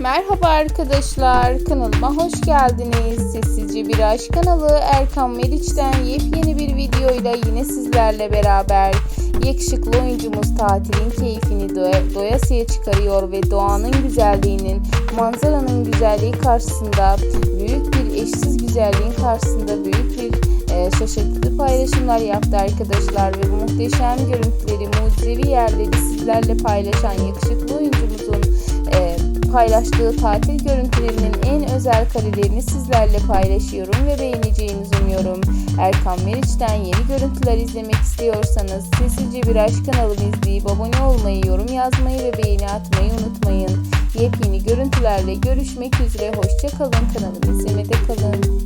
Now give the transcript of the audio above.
Merhaba arkadaşlar, kanalıma hoş geldiniz. Sessizce Bir Aşk kanalı Erkan Meriç'ten yepyeni bir videoyla yine sizlerle beraber. Yakışıklı oyuncumuz tatilin keyfini doya, doyasıya çıkarıyor ve doğanın güzelliğinin, manzaranın güzelliği karşısında, büyük bir eşsiz güzelliğin karşısında büyük bir e, şaşırtıcı paylaşımlar yaptı arkadaşlar ve bu muhteşem görüntüleri, mucizevi yerleri sizlerle paylaşan yakışıklı paylaştığı tatil görüntülerinin en özel karelerini sizlerle paylaşıyorum ve beğeneceğinizi umuyorum. Erkan Meriç'ten yeni görüntüler izlemek istiyorsanız sessizce bir aşk kanalımı izleyip abone olmayı, yorum yazmayı ve beğeni atmayı unutmayın. Yepyeni görüntülerle görüşmek üzere. Hoşçakalın kanalımı izlemede kalın.